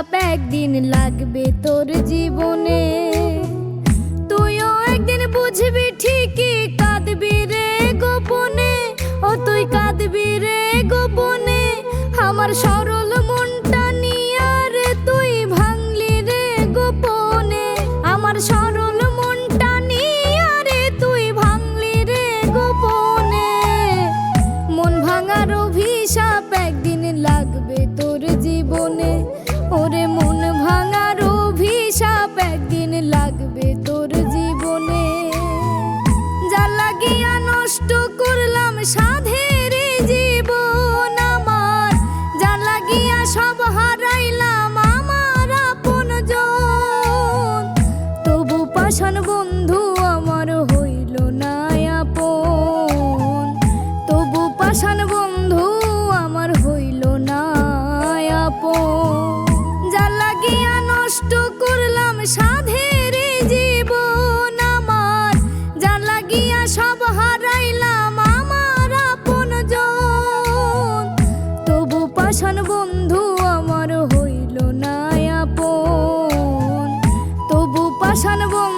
অভিশাপ একদিন লাগবে তোর জীবনে। তুইও একদিন বুঝবি ঠিকই কাঁদবি রে গোপনে। ও তুই কাঁদবি রে গোপনে। আমার সরল মনটা নিয়ে রে তুই ভাঙলি রে গোপনে। আমার সরল ওরে মন ভাঙার অভিশাপ একদিন লাগবে তোর জীবনে। যা লাগিয়া নষ্ট করলাম সাধে I kind of woman